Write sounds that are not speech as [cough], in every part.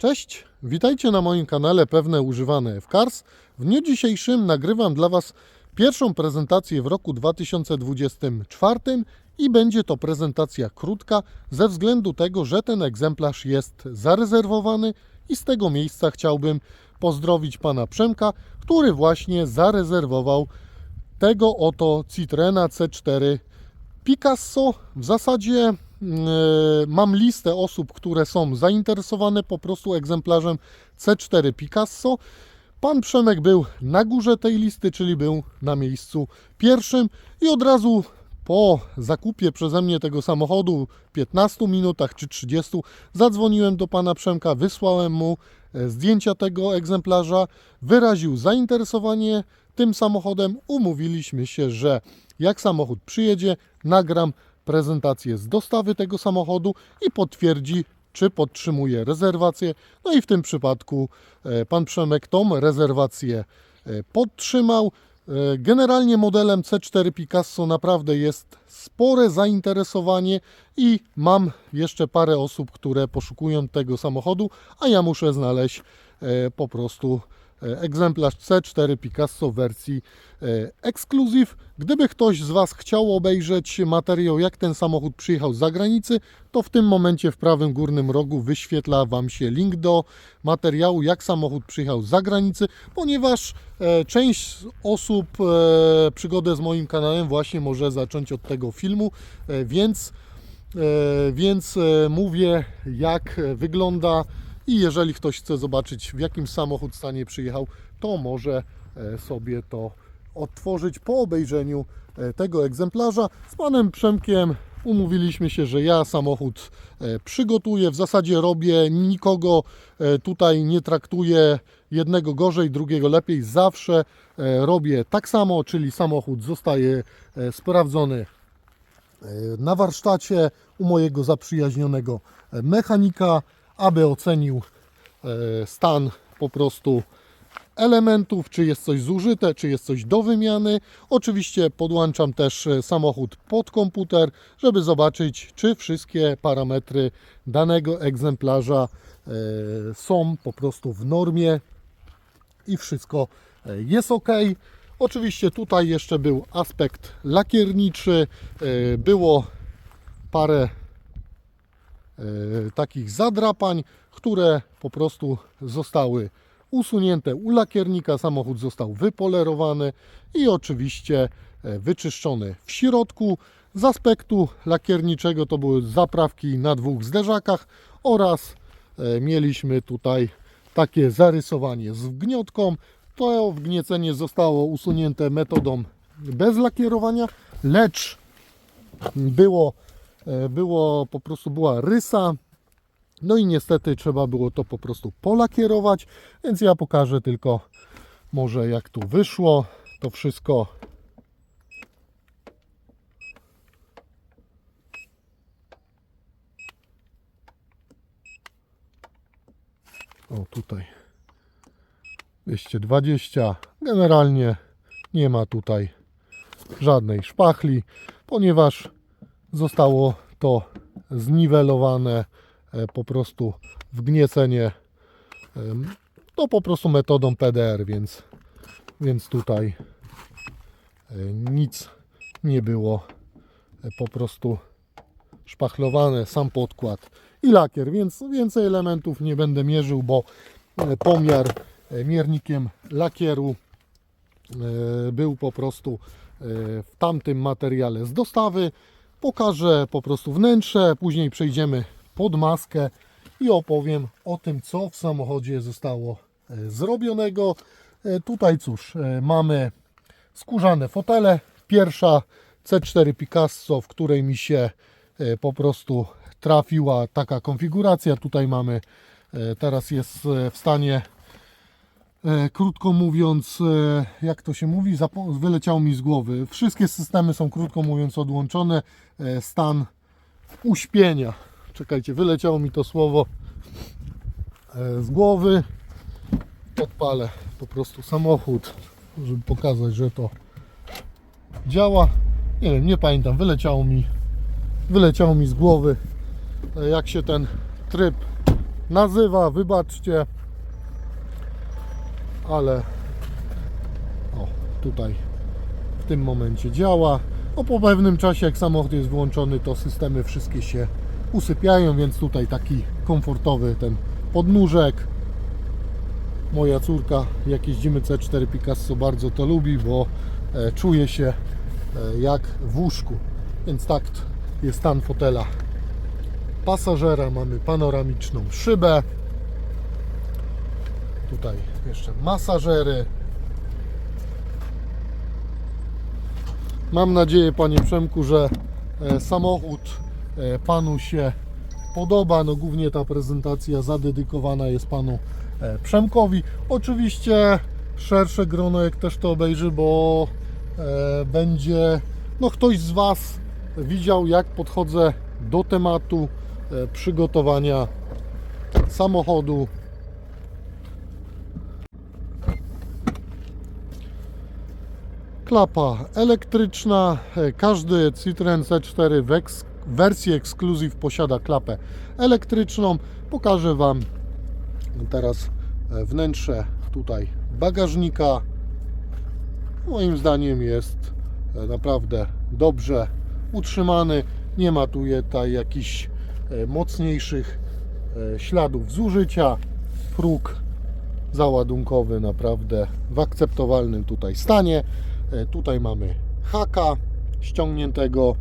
Cześć, witajcie na moim kanale Pewne Używane F-Cars. W dniu dzisiejszym nagrywam dla Was pierwszą prezentację w roku 2024 i będzie to prezentacja krótka ze względu tego, że ten egzemplarz jest zarezerwowany i z tego miejsca chciałbym pozdrowić pana Przemka, który właśnie zarezerwował tego oto Citroena C4 Picasso. W zasadzie mam listę osób, które są zainteresowane po prostu egzemplarzem C4 Picasso. Pan Przemek był na górze tej listy, czyli był na miejscu pierwszym i od razu po zakupie przeze mnie tego samochodu, 15 minutach czy 30, zadzwoniłem do pana Przemka, wysłałem mu e, zdjęcia tego egzemplarza, wyraził zainteresowanie tym samochodem. Umówiliśmy się, że jak samochód przyjedzie, nagram prezentację z dostawy tego samochodu i potwierdzi, czy podtrzymuje rezerwację. No i w tym przypadku e, pan Przemek tą rezerwację e, podtrzymał. E, Generalnie modelem C4 Picasso naprawdę jest spore zainteresowanie i mam jeszcze parę osób, które poszukują tego samochodu, a ja muszę znaleźć po prostu egzemplarz C4 Picasso w wersji e, Exclusive. Gdyby ktoś z Was chciał obejrzeć materiał, jak ten samochód przyjechał z zagranicy, to w tym momencie w prawym górnym rogu wyświetla Wam się link do materiału, jak samochód przyjechał z zagranicy, ponieważ e, część osób e, przygodę z moim kanałem właśnie może zacząć od tego filmu, e, więc, e, więc e, mówię, jak wygląda i jeżeli ktoś chce zobaczyć, w jakim samochód stanie przyjechał, to może e, sobie to odtworzyć po obejrzeniu e, tego egzemplarza. Z panem Przemkiem umówiliśmy się, że ja samochód e, przygotuję. W zasadzie robię, nikogo tutaj nie traktuję jednego gorzej, drugiego lepiej. Zawsze robię tak samo, czyli samochód zostaje sprawdzony na warsztacie u mojego zaprzyjaźnionego mechanika, aby ocenił e, stan po prostu elementów, czy jest coś zużyte, czy jest coś do wymiany. Oczywiście podłączam też e, samochód pod komputer, żeby zobaczyć, czy wszystkie parametry danego egzemplarza e, są po prostu w normie i wszystko jest ok. Oczywiście tutaj jeszcze był aspekt lakierniczy, było parę takich zadrapań, które po prostu zostały usunięte u lakiernika. Samochód został wypolerowany i oczywiście e, wyczyszczony w środku. Z aspektu lakierniczego to były zaprawki na dwóch zderzakach oraz e, mieliśmy tutaj takie zarysowanie z wgniotką. To wgniecenie zostało usunięte metodą bez lakierowania, lecz było, e, było po prostu była rysa. No i niestety trzeba było to po prostu polakierować, więc ja pokażę tylko może jak tu wyszło to wszystko. O tutaj 220. Generalnie nie ma tutaj żadnej szpachli, ponieważ zostało to zniwelowane e, po prostu wgniecenie to po prostu metodą PDR, więc, więc tutaj e, nic nie było e, po prostu szpachlowane, sam podkład i lakier, więc więcej elementów nie będę mierzył, bo pomiar miernikiem lakieru był po prostu w tamtym materiale z dostawy. Pokażę po prostu wnętrze, później przejdziemy pod maskę i opowiem o tym, co w samochodzie zostało e, zrobionego. E, Tutaj cóż, e, mamy skórzane fotele. Pierwsza C4 Picasso, w której mi się po prostu trafiła taka konfiguracja. Tutaj mamy, teraz jest w stanie krótko mówiąc, e, jak to się mówi, wyleciało mi z głowy. Wszystkie systemy są, krótko mówiąc, odłączone. E, Stan uśpienia. Czekajcie, wyleciało mi to słowo e, z głowy. Odpalę po prostu samochód, żeby pokazać, że to działa. Nie wiem, nie pamiętam, wyleciało mi, wyleciało mi z głowy, e, jak się ten tryb nazywa, wybaczcie. Ale o, tutaj w tym momencie działa. O, po pewnym czasie, jak samochód jest włączony, to systemy wszystkie się usypiają, więc tutaj taki komfortowy ten podnóżek. Moja córka, jak jeździmy C4 Picasso, bardzo to lubi, bo e, czuje się e, jak w łóżku. Więc tak jest stan fotela pasażera. Mamy panoramiczną szybę. Tutaj jeszcze masażery. Mam nadzieję, panie Przemku, że e, samochód e, panu się podoba. No głównie ta prezentacja zadedykowana jest panu e, Przemkowi. Oczywiście szersze grono jak też to obejrzy, bo będzie no ktoś z was widział jak podchodzę do tematu przygotowania samochodu. Klapa elektryczna. Każdy Citroen C4 w eks- wersji Exclusive posiada klapę elektryczną. Pokażę Wam teraz e, wnętrze tutaj bagażnika. Moim zdaniem jest e, naprawdę dobrze utrzymany. Nie ma tu tutaj jakichś e, mocniejszych śladów zużycia. Próg załadunkowy naprawdę w akceptowalnym tutaj stanie. E, Tutaj mamy haka ściągniętego.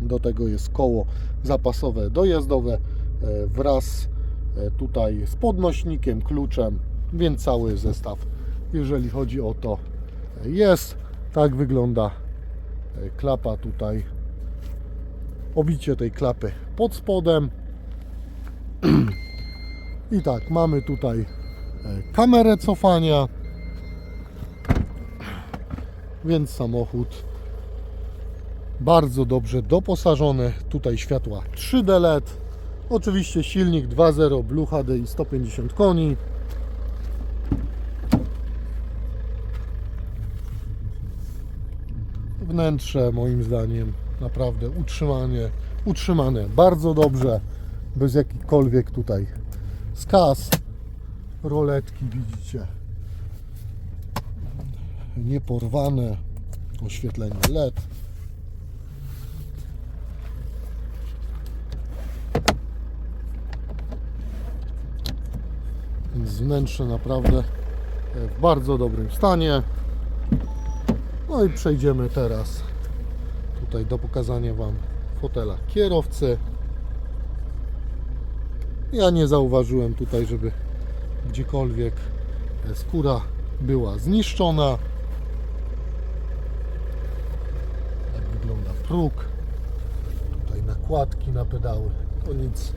Do tego jest koło zapasowe dojazdowe e, wraz e, tutaj z podnośnikiem, kluczem, więc cały zestaw, jeżeli chodzi o to, jest. Tak wygląda klapa tutaj. Obicie tej klapy pod spodem. [clears throat] I tak, mamy tutaj kamerę cofania. Więc samochód bardzo dobrze doposażony. Tutaj światła 3D LED. Oczywiście silnik 2.0 Blue HDI 150 koni. Wnętrze moim zdaniem naprawdę utrzymanie, utrzymane bardzo dobrze, bez jakichkolwiek tutaj skaz. Roletki widzicie nieporwane, oświetlenie LED. Więc wnętrze naprawdę w bardzo dobrym stanie. No i przejdziemy teraz tutaj do pokazania Wam fotela kierowcy. Ja nie zauważyłem tutaj, żeby gdziekolwiek skóra była zniszczona. Jak wygląda próg. Tutaj nakładki na pedały. To nic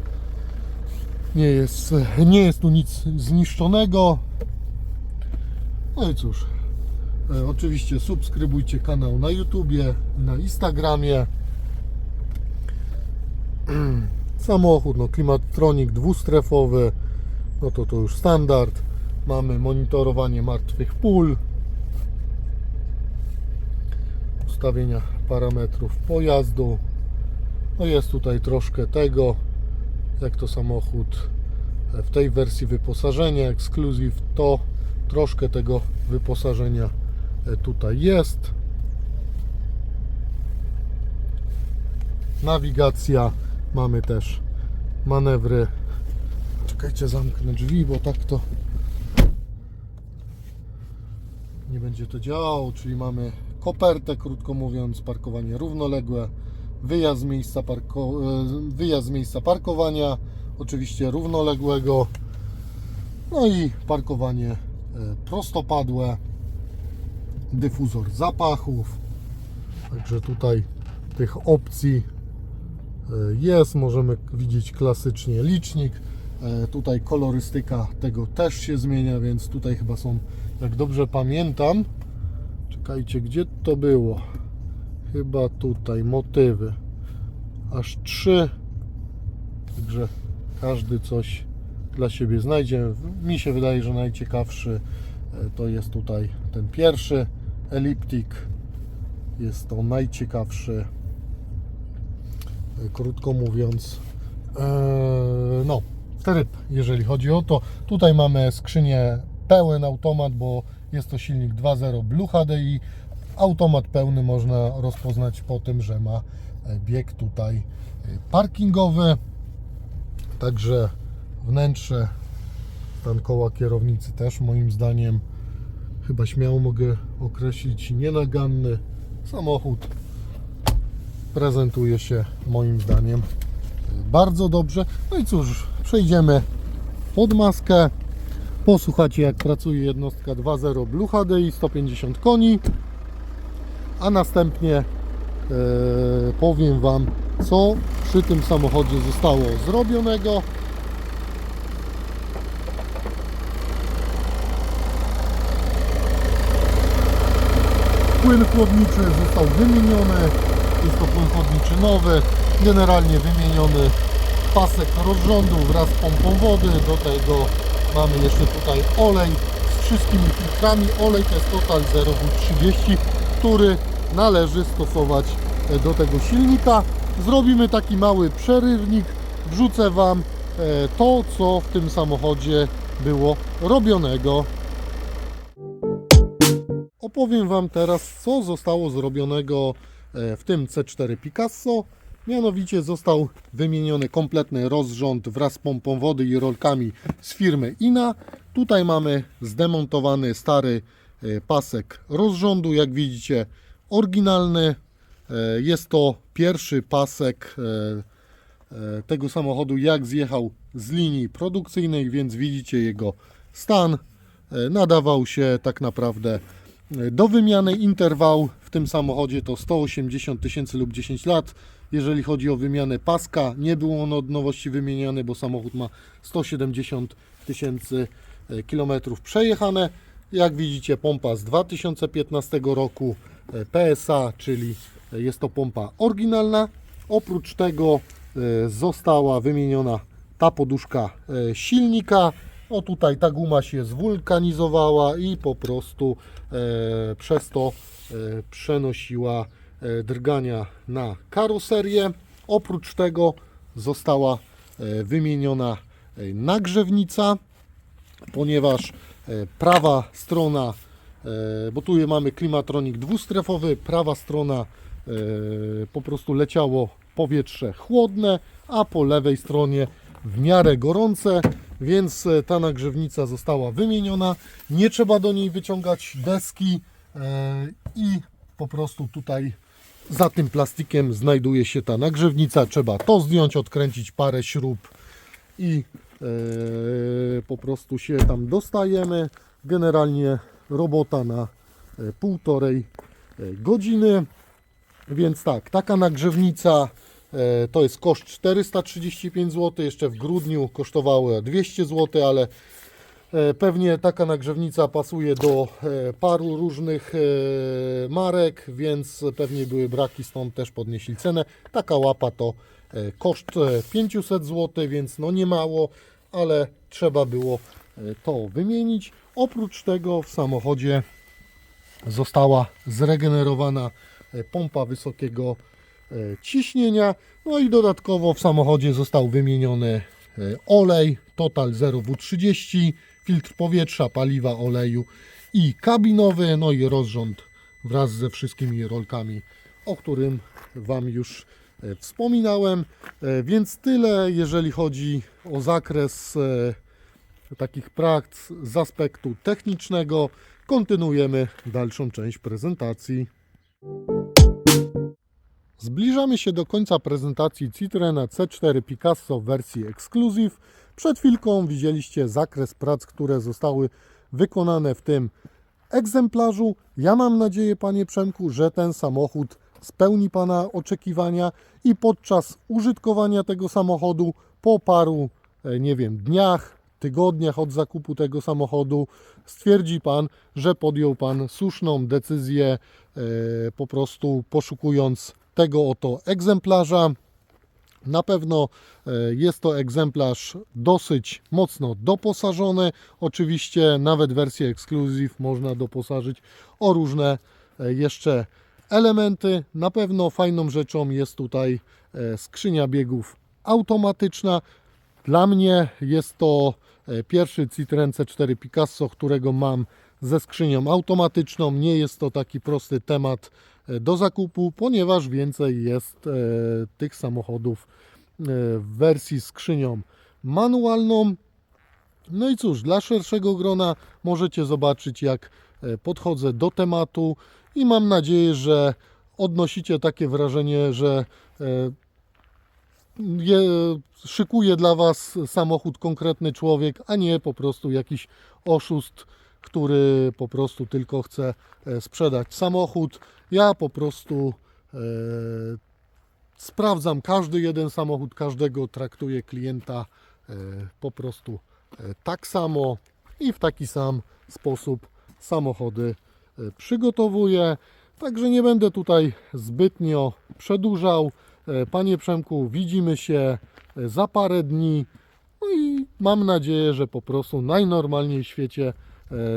nie jest, nie jest tu nic zniszczonego. No i cóż, e, oczywiście subskrybujcie kanał na YouTubie, na Instagramie. [clears throat] Samochód, no klimatronik dwustrefowy, no to to już standard. Mamy monitorowanie martwych pól, ustawienia parametrów pojazdu. No jest tutaj troszkę tego, jak to samochód w tej wersji wyposażenia Exclusive, to troszkę tego wyposażenia tutaj jest. Nawigacja, mamy też manewry. Czekajcie, zamknę drzwi, bo tak to nie będzie to działało, czyli mamy kopertę, krótko mówiąc, parkowanie równoległe, wyjazd z miejsca, parko, e, wyjazd z miejsca parkowania, oczywiście równoległego, no i parkowanie e, prostopadłe, dyfuzor zapachów, także tutaj tych opcji e, jest, możemy widzieć klasycznie licznik, Tutaj kolorystyka tego też się zmienia, więc tutaj chyba są, jak dobrze pamiętam, czekajcie, gdzie to było? Chyba tutaj, motywy. Aż trzy. Także każdy coś dla siebie znajdzie. Mi się wydaje, że najciekawszy e, to jest tutaj ten pierwszy eliptik. Jest to najciekawszy. E, Krótko mówiąc, e, no, tryb, jeżeli chodzi o to. Tutaj mamy skrzynię pełen automat, bo jest to silnik 2.0 Blue HDI. Automat pełny można rozpoznać po tym, że ma e, bieg tutaj e, parkingowy. Także wnętrze, stan koła kierownicy też moim zdaniem chyba śmiało mogę określić nienaganny samochód prezentuje się moim zdaniem bardzo dobrze. No i cóż, przejdziemy pod maskę. Posłuchacie jak pracuje jednostka 2.0 Blue HDI 150 koni. A następnie e, powiem Wam co przy tym samochodzie zostało zrobionego. Płyn chłodniczy został wymieniony. Jest to płyn chłodniczy nowy. Generalnie wymieniony pasek rozrządu wraz z pompą wody. Do tego mamy jeszcze tutaj olej z wszystkimi filtrami. Olej to jest Total 0W30, który należy stosować e, do tego silnika. Zrobimy taki mały przerywnik. Wrzucę Wam e, to, co w tym samochodzie było robionego. Opowiem Wam teraz, co zostało zrobionego e, w tym C4 Picasso. Mianowicie został wymieniony kompletny rozrząd wraz z pompą wody i rolkami z firmy INA. Tutaj mamy zdemontowany stary e, pasek rozrządu, jak widzicie oryginalny. E, Jest to pierwszy pasek e, tego samochodu, jak zjechał z linii produkcyjnej, więc widzicie jego stan. Nadawał się tak naprawdę do wymiany interwał w tym samochodzie to 180 tysięcy lub 10 lat. Jeżeli chodzi o wymianę paska, nie był on od nowości wymieniany, bo samochód ma 170 tysięcy e, kilometrów przejechane. Jak widzicie, pompa z 2015 roku e, PSA, czyli e, jest to pompa oryginalna. Oprócz tego została wymieniona ta poduszka silnika. O tutaj ta guma się zwulkanizowała i po prostu przez to przenosiła drgania na karoserię. Oprócz tego została e, wymieniona e, nagrzewnica, ponieważ e, prawa strona, e, bo tu mamy klimatronik dwustrefowy, prawa strona e, po prostu leciało powietrze chłodne, a po lewej stronie w miarę gorące, więc e, ta nagrzewnica została wymieniona. Nie trzeba do niej wyciągać deski e, i po prostu tutaj za tym plastikiem znajduje się ta nagrzewnica. Trzeba to zdjąć, odkręcić parę śrub i e, po prostu się tam dostajemy. Generalnie robota na e, półtorej e, godziny. Więc tak, taka nagrzewnica e, to jest koszt 435 zł. Jeszcze w grudniu kosztowała 200 zł, ale pewnie taka nagrzewnica pasuje do e, paru różnych e, marek, więc pewnie były braki, stąd też podnieśli cenę. Taka łapa to e, koszt e, 500 zł, więc no nie mało, ale trzeba było e, to wymienić. Oprócz tego w samochodzie została zregenerowana e, pompa wysokiego e, ciśnienia. No i dodatkowo w samochodzie został wymieniony e, olej Total 0W30, filtr powietrza, paliwa, oleju i kabinowy, no i rozrząd wraz ze wszystkimi rolkami, o którym Wam już e, wspominałem. E, Więc tyle, jeżeli chodzi o zakres e, takich prac z aspektu technicznego. Kontynuujemy dalszą część prezentacji. Zbliżamy się do końca prezentacji Citroena C4 Picasso w wersji Exclusive. Przed chwilką widzieliście zakres prac, które zostały wykonane w tym egzemplarzu. Ja mam nadzieję, panie Przemku, że ten samochód spełni pana oczekiwania i podczas użytkowania tego samochodu po paru, e, nie wiem, dniach, tygodniach od zakupu tego samochodu stwierdzi pan, że podjął pan słuszną decyzję, e, po prostu poszukując tego oto egzemplarza. Na pewno e, jest to egzemplarz dosyć mocno doposażony. Oczywiście nawet wersję Exclusive można doposażyć o różne e, jeszcze elementy. Na pewno fajną rzeczą jest tutaj e, skrzynia biegów automatyczna. Dla mnie jest to pierwszy Citroen C4 Picasso, którego mam ze skrzynią automatyczną. Nie jest to taki prosty temat e, do zakupu, ponieważ więcej jest e, tych samochodów e, w wersji skrzynią manualną. No i cóż, dla szerszego grona możecie zobaczyć, jak e, podchodzę do tematu i mam nadzieję, że odnosicie takie wrażenie, że e, je, szykuje dla Was samochód konkretny człowiek, a nie po prostu jakiś oszust, który po prostu tylko chce e, sprzedać samochód. Ja po prostu e, sprawdzam każdy jeden samochód, każdego traktuję klienta e, po prostu tak samo i w taki sam sposób samochody przygotowuję. Także nie będę tutaj zbytnio przedłużał. Panie Przemku, widzimy się za parę dni. No i mam nadzieję, że po prostu najnormalniej w świecie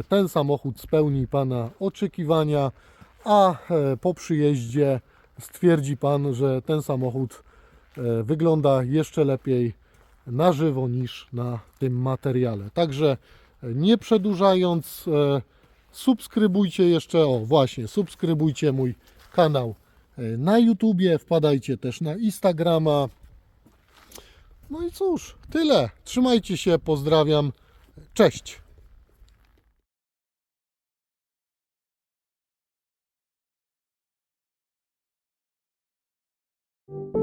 ten samochód spełni Pana oczekiwania, a e, po przyjeździe stwierdzi Pan, że ten samochód e, wygląda jeszcze lepiej na żywo niż na tym materiale. Także e, nie przedłużając, e, subskrybujcie jeszcze, o właśnie, subskrybujcie mój kanał e, na YouTubie, wpadajcie też na Instagrama. No i cóż, tyle. Trzymajcie się, pozdrawiam. Cześć. You